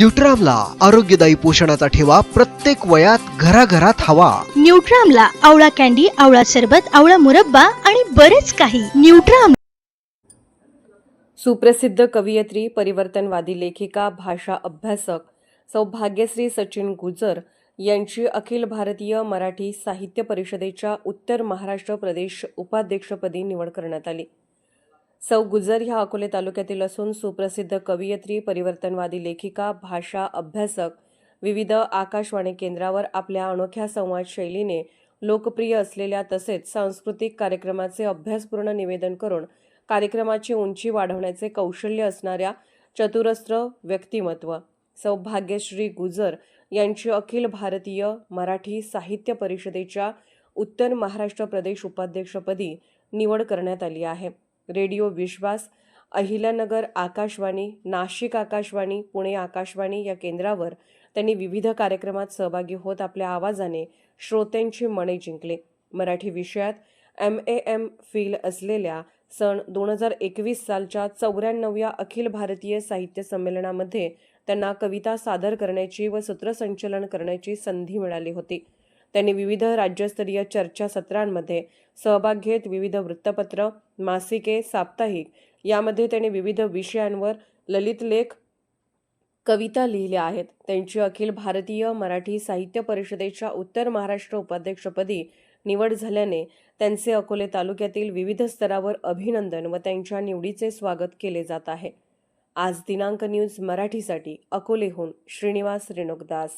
न्यूट्रामला आरोग्यदायी पोषणाचा ठेवा प्रत्येक वयात घराघरात हवा. न्यूट्रामला आवळा कॅन्डी आवळा सरबत आवळा मुरब्बा आणि बरेच काही. न्यूट्राम सुप्रसिद्ध कवयित्री परिवर्तनवादी लेखिका भाषा अभ्यासक सौभाग्यश्री सचिन गुजर यांची अखिल भारतीय मराठी साहित्य परिषदेच्या उत्तर महाराष्ट्र प्रदेश उपाध्यक्षपदी निवड करण्यात आली. सौ गुजर ह्या अकोले तालुक्यातील असून सुप्रसिद्ध कवयित्री परिवर्तनवादी लेखिका भाषा अभ्यासक विविध आकाशवाणी केंद्रावर आपल्या अनोख्या संवाद शैलीने लोकप्रिय असलेल्या तसेच सांस्कृतिक कार्यक्रमाचे अभ्यासपूर्ण निवेदन करून कार्यक्रमाची उंची वाढवण्याचे कौशल्य असणाऱ्या चतुरस्त्र व्यक्तिमत्व सौभाग्यश्री गुजर यांची अखिल भारतीय मराठी साहित्य परिषदेच्या उत्तर महाराष्ट्र प्रदेश उपाध्यक्षपदी निवड करण्यात आली आहे. रेडिओ विश्वास अहिल्यानगर आकाशवाणी नाशिक आकाशवाणी पुणे आकाशवाणी या केंद्रावर त्यांनी विविध कार्यक्रमात सहभागी होत आपल्या आवाजाने श्रोत्यांची मने जिंकले. मराठी विषयात एम ए एम फील असलेल्या सन दोन हजार एकवीस सालच्या चौऱ्याण्णव्या अखिल भारतीय साहित्य संमेलनामध्ये त्यांना कविता सादर करण्याची व सूत्रसंचलन करण्याची संधी मिळाली होती. त्यांनी विविध राज्यस्तरीय चर्चासत्रांमध्ये सहभाग घेत विविध वृत्तपत्र मासिके साप्ताहिक यामध्ये त्यांनी विविध विषयांवर ललित लेख कविता लिहिल्या आहेत. त्यांची अखिल भारतीय मराठी साहित्य परिषदेच्या उत्तर महाराष्ट्र उपाध्यक्षपदी निवड झाल्याने त्यांचे अकोले तालुक्यातील विविध स्तरावर अभिनंदन व त्यांच्या निवडीचे स्वागत केले जात आहे. आज दिनांक न्यूज मराठीसाठी अकोलेहून श्रीनिवास रेणुकदास.